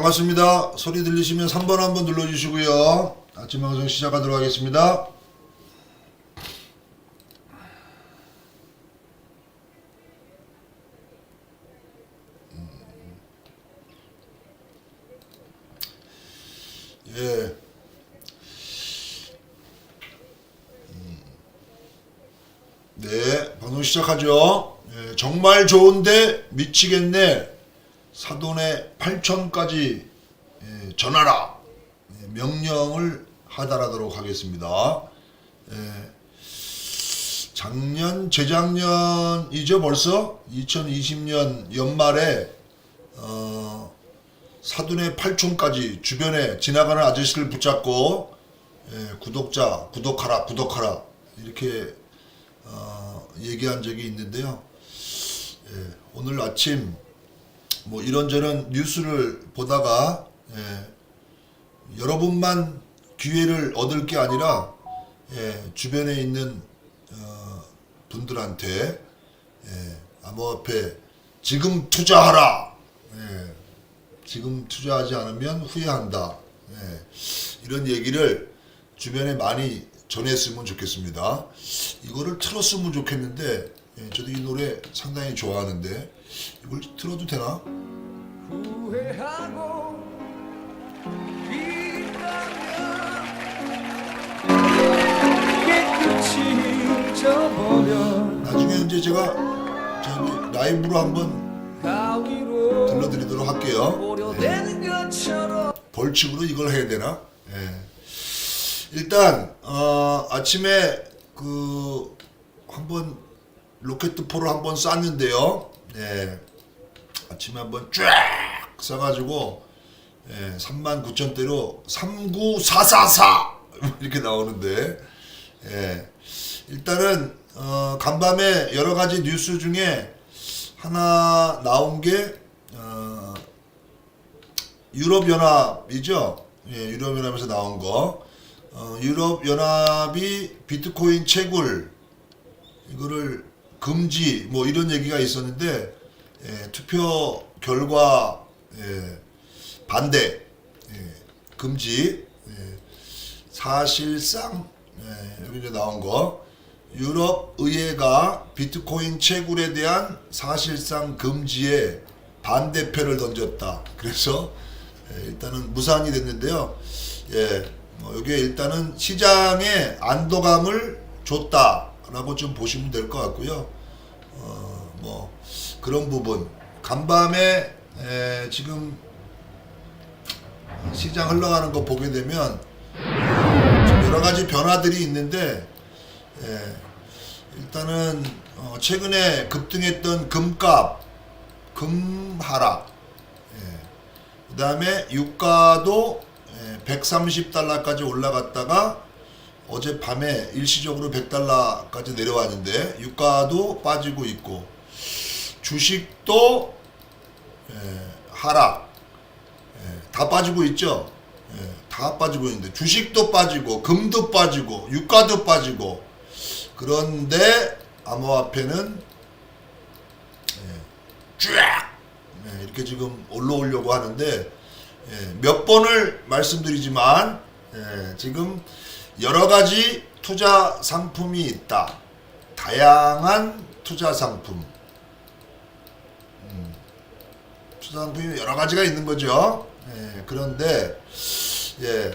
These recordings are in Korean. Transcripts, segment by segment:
네, 반갑습니다. 소리 들리시면 3번 한번 눌러주시고요. 아침 방송 시작하도록 하겠습니다. 음. 예. 음. 네, 방송 시작하죠. 예, 정말 좋은데 미치겠네. 사돈의 8천까지 예, 전하라 예, 명령을 하달하도록 하겠습니다. 예, 작년 재작년이죠 벌써 2020년 연말에 어, 사돈의 8촌까지 주변에 지나가는 아저씨를 붙잡고 예, 구독자 구독하라 구독하라 이렇게 어, 얘기한 적이 있는데요. 예, 오늘 아침 뭐 이런저런 뉴스를 보다가 예, 여러분만 기회를 얻을 게 아니라 예, 주변에 있는 어, 분들한테 예, 암호화폐 지금 투자하라. 예, 지금 투자하지 않으면 후회한다. 예, 이런 얘기를 주변에 많이 전했으면 좋겠습니다. 이거를 틀었으면 좋겠는데 예, 저도 이 노래 상당히 좋아하는데 이걸 틀어도 되나? 후회하고 있다면 깨끗이 잊어버려 나중에 이제 제가 저기 라이브로 한번 가위로 들려드리도록 할게요. 것처럼 벌칙으로 이걸 해야 되나? 예. 일단 어, 아침에 그 한번 로켓포를 한번 쐈는데요. 예. 아침에 한번 쫙 쏴가지고 예, 3만 9천 대로 39444 이렇게 나오는데 예. 일단은 어, 간밤에 여러 가지 뉴스 중에 하나 나온 게 어, 유럽연합이죠. 예, 유럽연합에서 나온 거. 어, 유럽연합이 비트코인 채굴 이거를 금지 뭐 이런 얘기가 있었는데 예, 투표 결과 예, 반대 예, 금지 예, 사실상 예, 여기 이제 나온 거 유럽 의회가 비트코인 채굴에 대한 사실상 금지에 반대표를 던졌다. 그래서 예, 일단은 무산이 됐는데요. 예, 뭐 이게 일단은 시장에 안도감을 줬다 라고 좀 보시면 될 것 같고요. 어, 뭐 그런 부분 간밤에 에, 지금 시장 흘러가는 거 보게 되면 좀 여러 가지 변화들이 있는데 예, 일단은 어, 최근에 급등했던 금값 금 하락 그 다음에 유가도 130달러까지 올라갔다가 어젯밤에 일시적으로 100달러까지 내려왔는데 유가도 빠지고 있고 주식도 예, 하락 예, 다 빠지고 있죠. 예, 다 빠지고 있는데 주식도 빠지고 금도 빠지고 유가도 빠지고 그런데 암호화폐는 예, 쫙 예, 이렇게 지금 올라오려고 하는데 예, 몇 번을 말씀드리지만 예, 지금 여러 가지 투자 상품이 있다. 다양한 투자 상품. 음, 투자 상품이 여러 가지가 있는 거죠. 예, 그런데 예,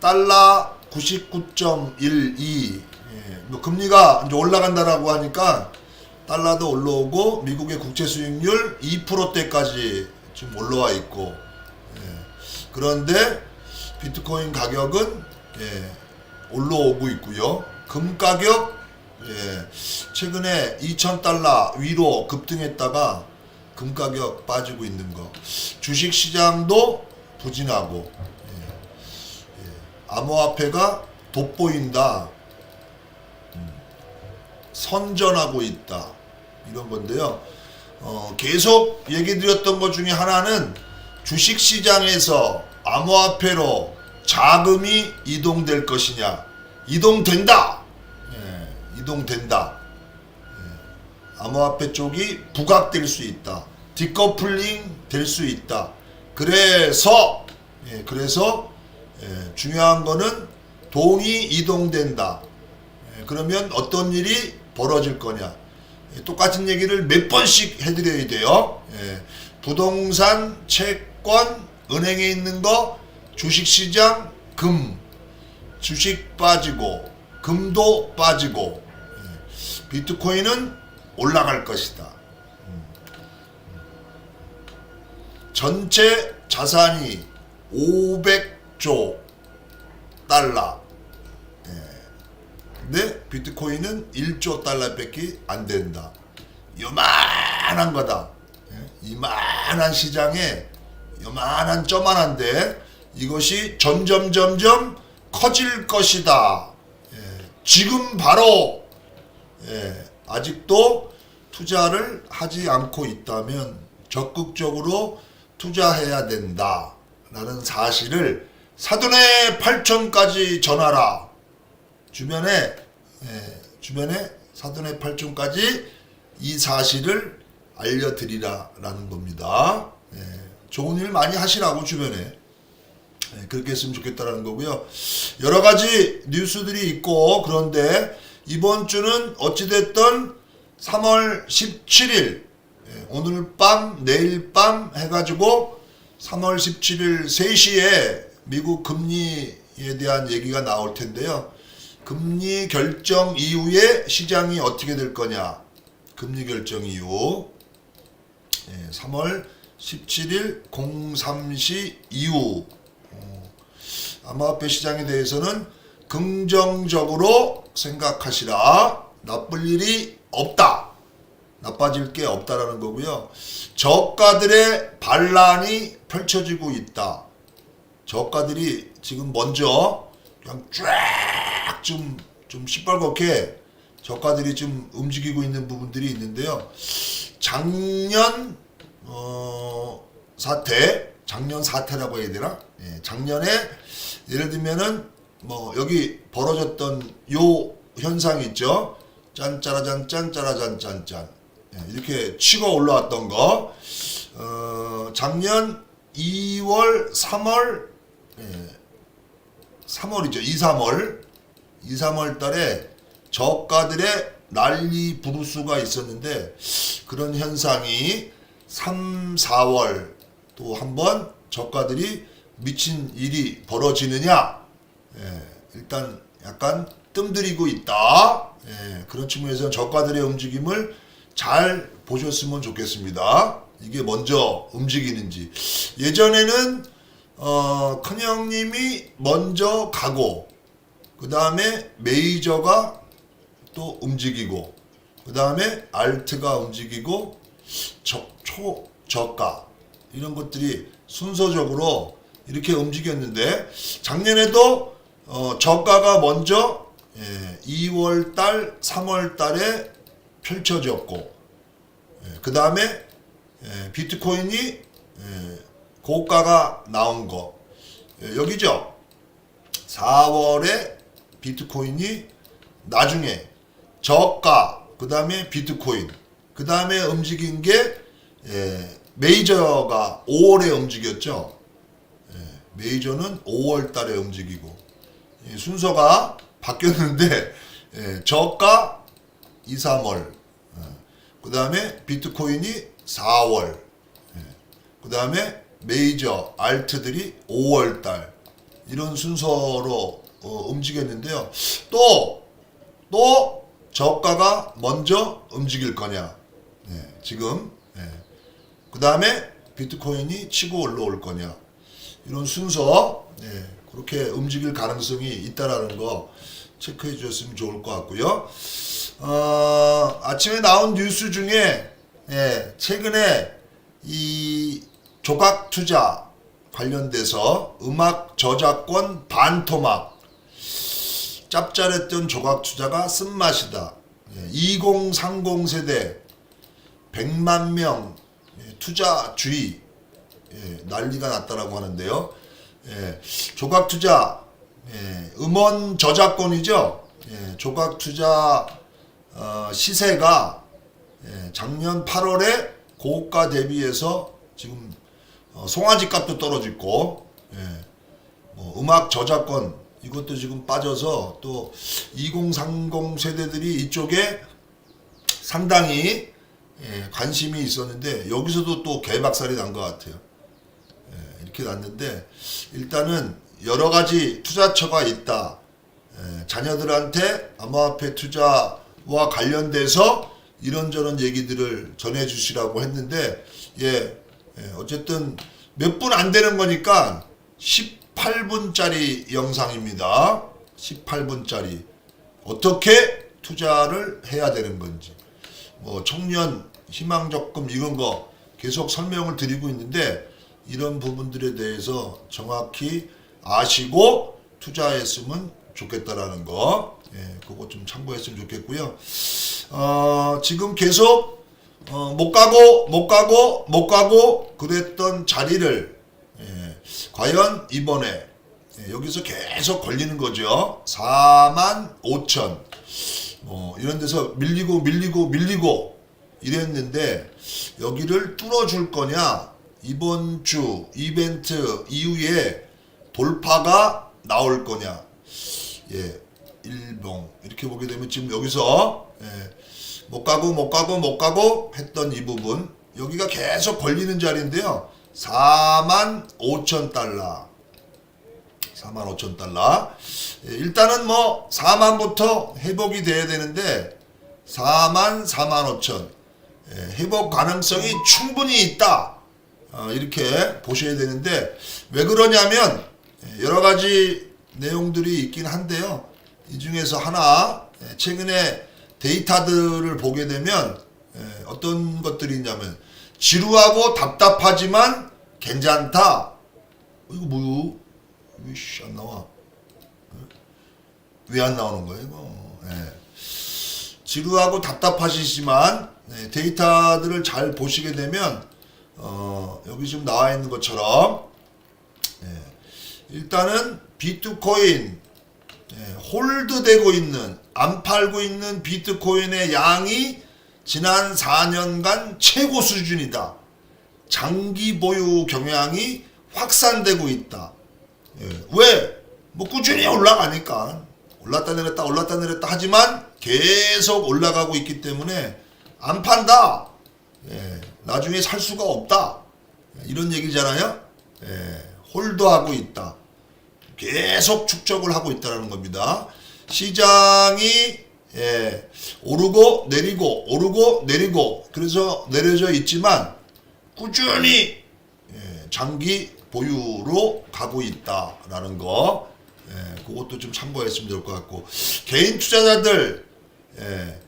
달러 99.12 예, 뭐 금리가 이제 올라간다라고 하니까 달러도 올라오고 미국의 국채 수익률 2%대까지 지금 올라와 있고 예, 그런데 비트코인 가격은 예, 올라오고 있고요. 금 가격 예, 최근에 2,000달러 위로 급등했다가 금 가격 빠지고 있는 거. 주식 시장도 부진하고 예, 예, 암호화폐가 돋보인다. 음, 선전하고 있다. 이런 건데요. 어, 계속 얘기 드렸던 것 중에 하나는 주식 시장에서 암호화폐로 자금이 이동될 것이냐. 이동된다. 예, 이동된다. 예, 암호화폐 쪽이 부각될 수 있다. 디커플링 될 수 있다. 그래서 예, 그래서 예, 중요한 거는 돈이 이동된다. 예, 그러면 어떤 일이 벌어질 거냐. 예, 똑같은 얘기를 몇 번씩 해드려야 돼요. 예, 부동산, 채권, 은행에 있는 거, 주식시장, 금, 주식 빠지고, 금도 빠지고, 예, 비트코인은 올라갈 것이다. 음. 전체 자산이 500조 달러. 예. 근데 비트코인은 1조 달러밖에 안 된다. 요만한 거다. 예? 이만한 시장에 요만한 쪼만한데 이것이 점점 점점 커질 것이다. 예. 지금 바로 예, 아직도 투자를 하지 않고 있다면 적극적으로 투자해야 된다 라는 사실을 사돈의 8촌까지 전하라. 주변에 예, 주변에 사돈의 8촌까지 이 사실을 알려드리라라는 겁니다. 예, 좋은 일 많이 하시라고 주변에 예, 그렇게 했으면 좋겠다라는 거고요. 여러 가지 뉴스들이 있고 그런데 이번 주는 어찌됐든 3월 17일 예, 오늘 밤 내일 밤 해가지고 3월 17일 3시에 미국 금리에 대한 얘기가 나올 텐데요. 금리 결정 이후에 시장이 어떻게 될 거냐. 금리 결정 이후 예, 3월 17일 03시 이후 어, 암호화폐 시장에 대해서는 긍정적으로 생각하시라. 나쁠 일이 없다. 나빠질 게 없다라는 거고요. 저가들의 반란이 펼쳐지고 있다. 저가들이 지금 먼저 그냥 쫙좀좀 시뻘겋게 저가들이 좀 움직이고 있는 부분들이 있는데요. 작년 어 사태, 작년 사태라고 해야 되나? 예, 작년에 예를 들면은 뭐 여기 벌어졌던 요 현상 있죠? 짠짜라잔 짠짜라잔 짠짠. 예, 이렇게 치고 올라왔던 거. 어, 작년 2월 3월 예, 3월이죠. 2, 3월. 2, 3월 달에 저가들의 난리 부르스가 있었는데 그런 현상이 3, 4월 또 한번 저가들이 미친 일이 벌어지느냐 예, 일단 약간 뜸들이고 있다. 예, 그런 측면에서 저가들의 움직임을 잘 보셨으면 좋겠습니다. 이게 먼저 움직이는지. 예전에는 어, 큰형님이 먼저 가고 그 다음에 메이저가 또 움직이고 그 다음에 알트가 움직이고 저, 초, 저가 이런 것들이 순서적으로 이렇게 움직였는데 작년에도 어, 저가가 먼저 예, 2월 달, 3월 달에 펼쳐졌고 그 다음에 예, 비트코인이 예, 고가가 나온 거. 예, 여기죠? 4월에 비트코인이 나중에 저가 그 다음에 비트코인 그 다음에 움직인 게 예, 메이저가 5월에 움직였죠? 예, 메이저는 5월 달에 움직이고 예, 순서가 바뀌었는데 예, 저가 2, 3월 그 다음에 비트코인이 4월 그 다음에 메이저 알트들이 5월 달 이런 순서로 어, 움직였는데요. 또또 저가가 먼저 움직일 거냐 예, 지금 그 다음에 비트코인이 치고 올라올 거냐 이런 순서 예, 그렇게 움직일 가능성이 있다라는 거 체크해 주셨으면 좋을 것 같고요. 어, 아침에 나온 뉴스 중에 예, 최근에 이 조각 투자 관련돼서 음악 저작권 반토막 짭짤했던 조각 투자가 쓴맛이다. 예, 2030 세대 100만 명 예, 투자 주의 예, 난리가 났다라고 하는데요. 예, 조각 투자 예, 음원 저작권이죠. 예, 조각 투자 어, 시세가 예, 작년 8월에 고가 대비해서 지금 어, 송아지 값도 떨어지고 예. 뭐 음악 저작권 이것도 지금 빠져서 또 2030 세대들이 이쪽에 상당히 예, 관심이 있었는데 여기서도 또 개박살이 난 것 같아요. 예, 이렇게 났는데 일단은 여러 가지 투자처가 있다. 예, 자녀들한테 암호화폐 투자와 관련돼서 이런저런 얘기들을 전해주시라고 했는데 예, 예, 어쨌든 몇 분 안 되는 거니까 18분짜리 영상입니다. 18분짜리 어떻게 투자를 해야 되는 건지 뭐 청년 희망 적금 이런 거 계속 설명을 드리고 있는데 이런 부분들에 대해서 정확히 아시고 투자했으면 좋겠다라는 거, 예, 그거 좀 참고했으면 좋겠고요. 어, 지금 계속 어, 못 가고 못 가고 못 가고 그랬던 자리를 예, 과연 이번에 예, 여기서 계속 걸리는 거죠. 4만 5천. 뭐 이런 데서 밀리고 밀리고 밀리고 이랬는데 여기를 뚫어줄 거냐 이번 주 이벤트 이후에 돌파가 나올 거냐? 예 일봉. 이렇게 보게 되면 지금 여기서 예, 못 가고 못 가고 못 가고 했던 이 부분. 여기가 계속 걸리는 자리인데요. 4만 5천 달러. 4만 5천 달러. 예, 일단은 뭐 4만부터 회복이 돼야 되는데 4만 4만 5천. 예, 회복 가능성이 충분히 있다. 어, 이렇게 보셔야 되는데 왜 그러냐면 예, 여러 가지 내용들이 있긴 한데요. 이 중에서 하나 예, 최근에 데이터들을 보게 되면 예, 어떤 것들이 있냐면 지루하고 답답하지만 괜찮다. 어, 이거 뭐요? 위씨 안 나와. 왜 안 나오는 거예요, 이거? 예. 지루하고 답답하시지만 네, 데이터들을 잘 보시게 되면 어, 여기 지금 나와 있는 것처럼 예, 일단은 비트코인 예, 홀드되고 있는 안 팔고 있는 비트코인의 양이 지난 4년간 최고 수준이다. 장기 보유 경향이 확산되고 있다. 예, 왜? 뭐 꾸준히 올라가니까 올랐다 내렸다 올랐다 내렸다 하지만 계속 올라가고 있기 때문에 안 판다. 예, 나중에 살 수가 없다. 예, 이런 얘기잖아요. 예, 홀드하고 있다. 계속 축적을 하고 있다는 겁니다. 시장이 예, 오르고 내리고 오르고 내리고 그래서 내려져 있지만 꾸준히 예, 장기 보유로 가고 있다라는 거, 예, 그것도 좀 참고했으면 좋을 것 같고 개인 투자자들 예,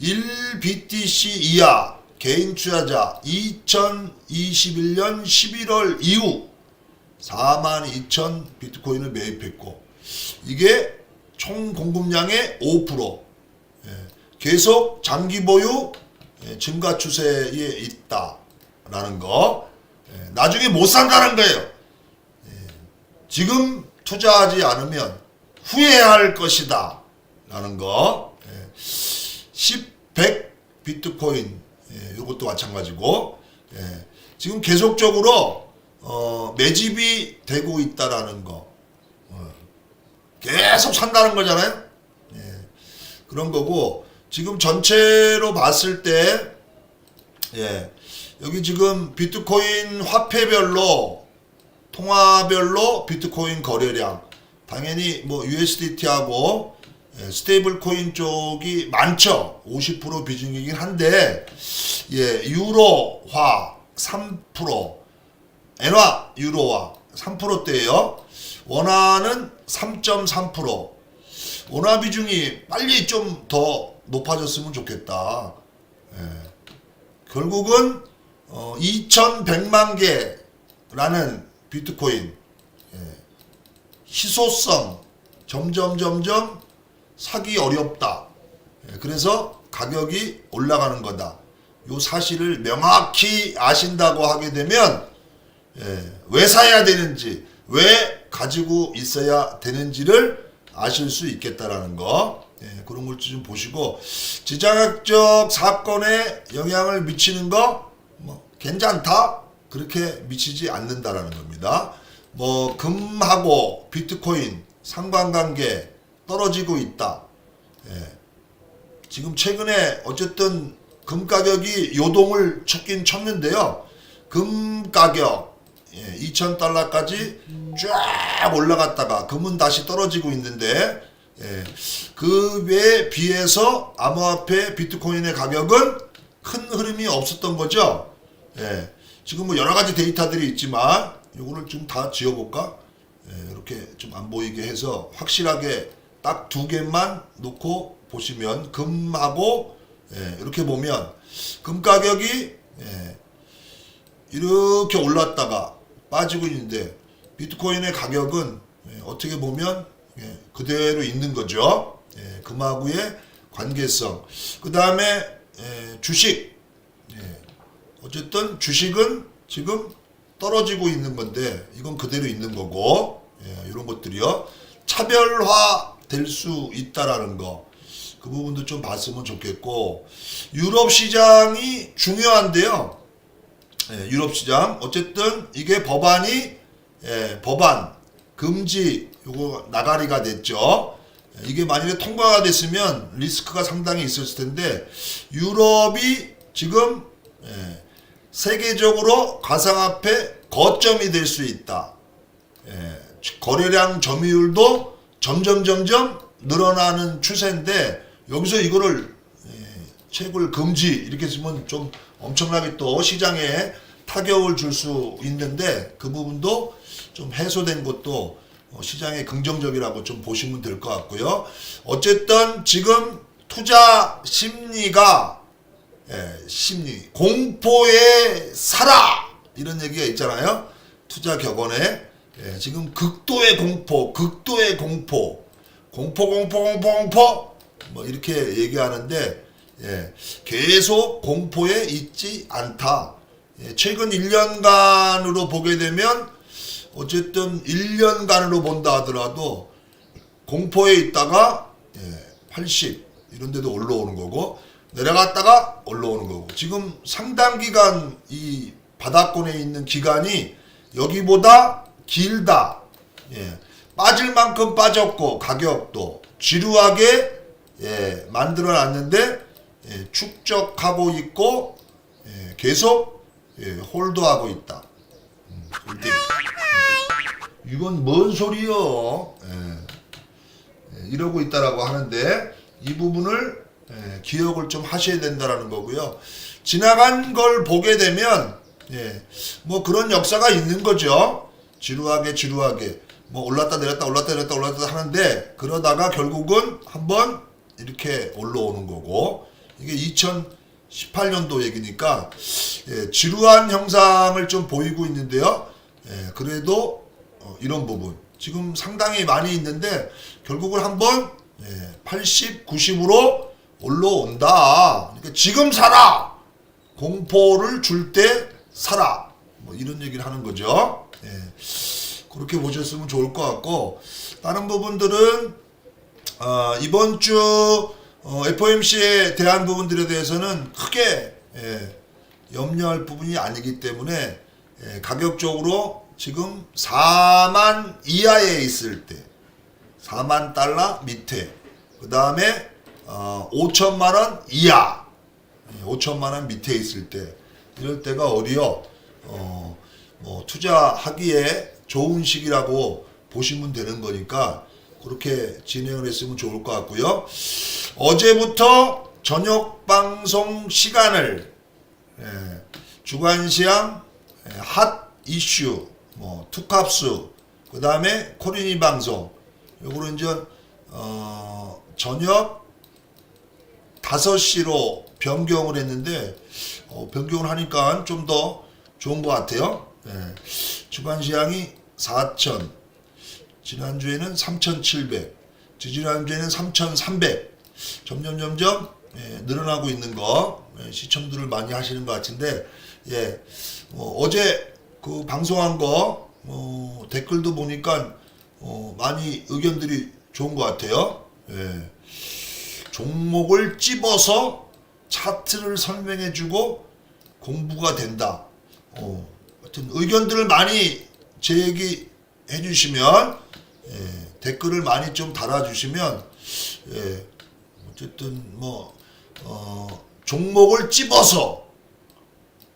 1BTC 이하 개인 투자자 2021년 11월 이후 42,000 비트코인을 매입했고 이게 총 공급량의 5% 예, 계속 장기 보유 예, 증가 추세에 있다라는 거 예, 나중에 못 산다는 거예요. 예, 지금 투자하지 않으면 후회할 것이다. 라는 거. 예, 10, 100 비트코인. 예, 이것도 마찬가지고. 예, 지금 계속적으로 어, 매집이 되고 있다라는 거. 어, 계속 산다는 거잖아요. 예, 그런 거고 지금 전체로 봤을 때 예, 여기 지금 비트코인 화폐별로 통화별로 비트코인 거래량 당연히 뭐 USDT하고 예, 스테이블 코인 쪽이 많죠. 50% 비중이긴 한데 예, 유로화 3% 엔화 유로화 3%대예요. 원화는 3.3% 원화 비중이 빨리 좀 더 높아졌으면 좋겠다. 예. 결국은 어, 2,100만 개라는 비트코인 예, 희소성 점점 점점 사기 어렵다. 예, 그래서 가격이 올라가는 거다. 요 사실을 명확히 아신다고 하게 되면 예, 왜 사야 되는지 왜 가지고 있어야 되는지를 아실 수 있겠다라는 거 예, 그런 걸 좀 보시고 지정학적 사건에 영향을 미치는 거 뭐 괜찮다 그렇게 미치지 않는다라는 겁니다. 뭐 금하고 비트코인 상관관계 떨어지고 있다. 예. 지금 최근에 어쨌든 금 가격이 요동을 쳤긴 쳤는데요. 금 가격 예, 2,000달러까지 쫙 올라갔다가 금은 다시 떨어지고 있는데 예, 그에 비해서 암호화폐 비트코인의 가격은 큰 흐름이 없었던 거죠. 예, 지금 뭐 여러 가지 데이터들이 있지만 이거를 좀 다 지어볼까? 예, 이렇게 좀 안 보이게 해서 확실하게 딱 두 개만 놓고 보시면 금하고 예, 이렇게 보면 금 가격이 예, 이렇게 올랐다가 빠지고 있는데 비트코인의 가격은 예, 어떻게 보면 예, 그대로 있는 거죠. 예, 금하고의 관계성. 그 다음에 주식. 예, 어쨌든 주식은 지금 떨어지고 있는 건데 이건 그대로 있는 거고 예, 이런 것들이요 차별화 될 수 있다라는 거. 그 부분도 좀 봤으면 좋겠고 유럽 시장이 중요한데요. 예, 유럽 시장 어쨌든 이게 법안이 예, 법안 금지 요거 나가리가 됐죠. 예, 이게 만약에 통과가 됐으면 리스크가 상당히 있었을 텐데 유럽이 지금 예, 세계적으로 가상화폐 거점이 될 수 있다. 예, 거래량 점유율도 점점 점점 늘어나는 추세인데 여기서 이거를 예, 채굴 금지 이렇게 쓰면 좀 엄청나게 또 시장에 타격을 줄 수 있는데 그 부분도 좀 해소된 것도 어, 시장에 긍정적이라고 좀 보시면 될 것 같고요. 어쨌든 지금 투자 심리가 예, 심리 공포에 살아 이런 얘기가 있잖아요. 투자 격언에 예, 지금 극도의 공포, 극도의 공포, 공포, 공포, 공포, 공포. 뭐 이렇게 얘기하는데 예, 계속 공포에 있지 않다. 예, 최근 1년간으로 보게 되면 어쨌든 1년간으로 본다 하더라도 공포에 있다가 예, 80 이런 데도 올라오는 거고 내려갔다가 올라오는 거고. 지금 상당 기간 이 바닥권에 있는 기간이 여기보다 길다. 예. 빠질 만큼 빠졌고 가격도 지루하게 예, 만들어 놨는데 예, 축적하고 있고 예, 계속 예, 홀드하고 있다. 음. 예. 이건 뭔 소리요? 예. 예, 이러고 있다라고 하는데 이 부분을 예, 기억을 좀 하셔야 된다라는 거고요. 지나간 걸 보게 되면 예, 뭐 그런 역사가 있는 거죠. 지루하게 지루하게 뭐 올랐다 내렸다 올랐다 내렸다 올랐다 하는데 그러다가 결국은 한번 이렇게 올라오는 거고 이게 2018년도 얘기니까 예, 지루한 형상을 좀 보이고 있는데요. 예, 그래도 어, 이런 부분 지금 상당히 많이 있는데 결국은 한번 예, 80, 90으로 올라온다. 그러니까 지금 살아. 공포를 줄 때 살아. 뭐 이런 얘기를 하는 거죠. 예. 그렇게 보셨으면 좋을 것 같고 다른 부분들은 어, 이번 주 어, FOMC에 대한 부분들에 대해서는 크게 예, 염려할 부분이 아니기 때문에 예, 가격적으로 지금 4만 이하에 있을 때 4만 달러 밑에 그 다음에 어, 5천만 원 이하 5천만 원 밑에 있을 때 이럴 때가 어디요? 어, 뭐 투자하기에 좋은 시기라고 보시면 되는 거니까 그렇게 진행을 했으면 좋을 것 같고요. 어제부터 저녁 방송 시간을 예, 주간시황 예, 핫 이슈 뭐 투캅스 그 다음에 코리니 방송 요거를 이제 어, 저녁 5시로 변경을 했는데 어, 변경을 하니까 좀 더 좋은 것 같아요. 예. 주간 시향이 4천, 지난주에는 3,700, 지지난주에는 3,300. 점점 점점 예, 늘어나고 있는 거 예, 시청들을 많이 하시는 것 같은데 예, 뭐 어제 그 방송한 거 어, 댓글도 보니까 어, 많이 의견들이 좋은 것 같아요. 예. 종목을 찝어서 차트를 설명해주고 공부가 된다. 어, 하여튼 의견들을 많이 제기해 주시면 예, 댓글을 많이 좀 달아주시면 예, 어쨌든 뭐 어, 종목을 찝어서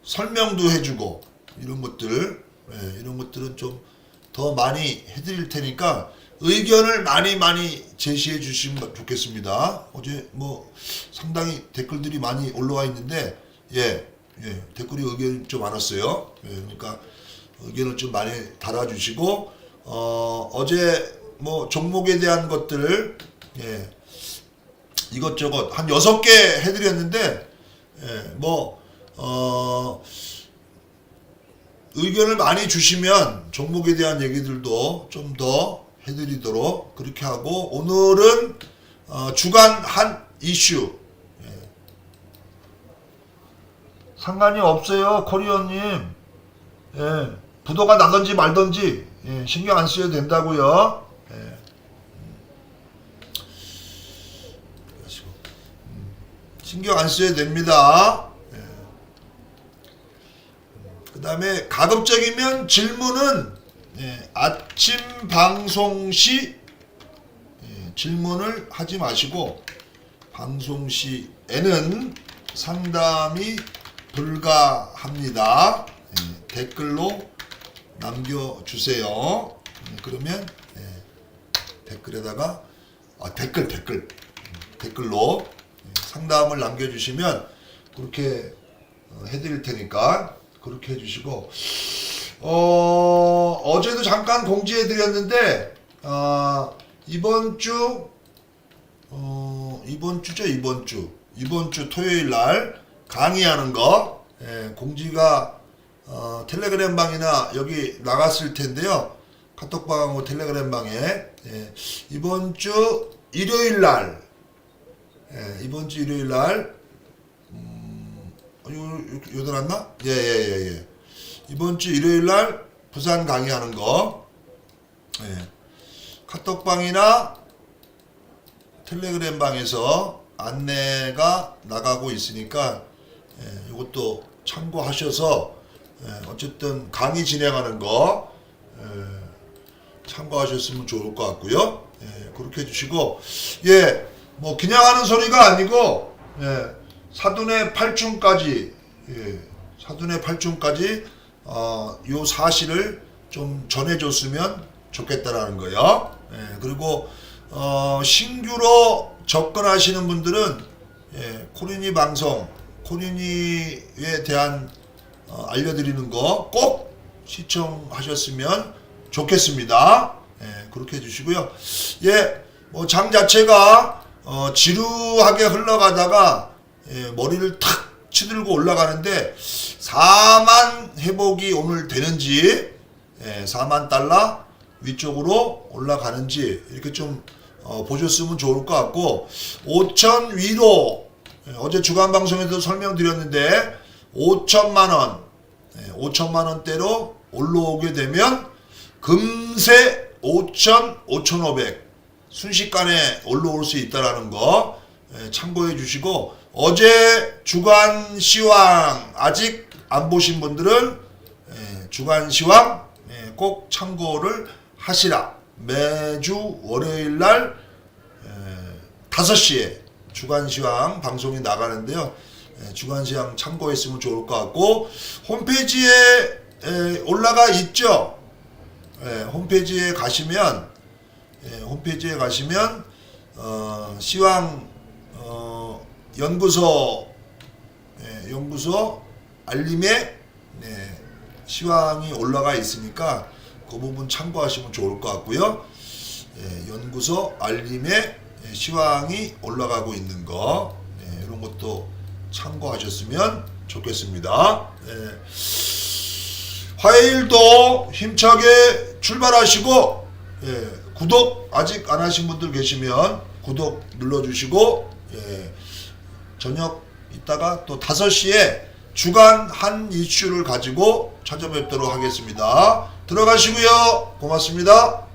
설명도 해주고 이런 것들 예, 이런 것들은 좀 더 많이 해드릴 테니까 의견을 많이 많이 제시해 주시면 좋겠습니다. 어제 뭐 상당히 댓글들이 많이 올라와 있는데 예, 예 댓글이 의견이 좀 많았어요. 예, 그러니까 의견을 좀 많이 달아주시고 어, 어제 뭐 종목에 대한 것들을 예, 이것저것 한 여섯 개 해드렸는데 예, 뭐 어, 의견을 많이 주시면 종목에 대한 얘기들도 좀 더 해드리도록 그렇게 하고 오늘은 어, 주간 한 이슈 예. 상관이 없어요 코리언님 예, 부도가 나든지 말든지 예, 신경 안 써도 된다고요 예. 음. 신경 안 써도 됩니다 그 다음에 가급적이면 질문은 예, 아침 방송 시 예, 질문을 하지 마시고 방송 시에는 상담이 불가합니다. 예, 댓글로 남겨주세요. 예, 그러면 예, 댓글에다가 아, 댓글 댓글 음, 댓글로 예, 상담을 남겨주시면 그렇게 어, 해드릴 테니까 그렇게 해주시고 어, 어제도 잠깐 공지해 드렸는데 어, 이번 주 어, 이번 주죠 이번 주 이번 주 토요일 날 강의하는 거 예, 공지가 어, 텔레그램 방이나 여기 나갔을 텐데요 카톡방하고 텔레그램 방에 예, 이번 주 일요일 날 예, 이번 주 일요일 날 어, 요, 요, 요 들었나? 예, 예, 예, 예. 이번 주 일요일 날 부산 강의하는 거. 예. 카톡방이나 텔레그램 방에서 안내가 나가고 있으니까 예, 이것도 참고하셔서 예, 어쨌든 강의 진행하는 거 예, 참고하셨으면 좋을 것 같고요. 예, 그렇게 해주시고 예, 뭐 그냥 하는 소리가 아니고 예, 사돈의 팔중까지 예, 사돈의 팔중까지 어, 요 사실을 좀 전해줬으면 좋겠다라는 거요. 예, 그리고 어, 신규로 접근하시는 분들은 예, 코리니 방송, 코리니에 대한 어, 알려드리는 거 꼭 시청하셨으면 좋겠습니다. 예, 그렇게 해주시고요. 예, 뭐 장 자체가 어, 지루하게 흘러가다가 예, 머리를 탁 치들고 올라가는데 4만 회복이 오늘 되는지 예, 4만 달러 위쪽으로 올라가는지 이렇게 좀 어, 보셨으면 좋을 것 같고 5천 위로 예, 어제 주간 방송에도 설명드렸는데 5천만 원, 예, 5천만 원대로 올라오게 되면 금세 5천, 5,500 순식간에 올라올 수 있다라는 거 예, 참고해 주시고 어제 주간 시황 아직 안 보신 분들은 예, 주간 시황 예, 꼭 참고를 하시라. 매주 월요일 날 5시에 주간시황 방송이 나가는데요. 예, 주간시황 참고했으면 좋을 것 같고 홈페이지에 에, 올라가 있죠. 예, 홈페이지에 가시면 예, 홈페이지에 가시면 어, 시황 어, 연구소 예, 연구소 알림에 네, 시황이 올라가 있으니까 그 부분 참고하시면 좋을 것 같고요. 예, 연구소 알림에 예, 시황이 올라가고 있는 거 예, 이런 것도 참고하셨으면 좋겠습니다. 예. 화요일도 힘차게 출발하시고 예, 구독 아직 안 하신 분들 계시면 구독 눌러주시고 예, 저녁 이따가 또 5시에 주간 한 이슈를 가지고 찾아뵙도록 하겠습니다. 들어가시고요. 고맙습니다.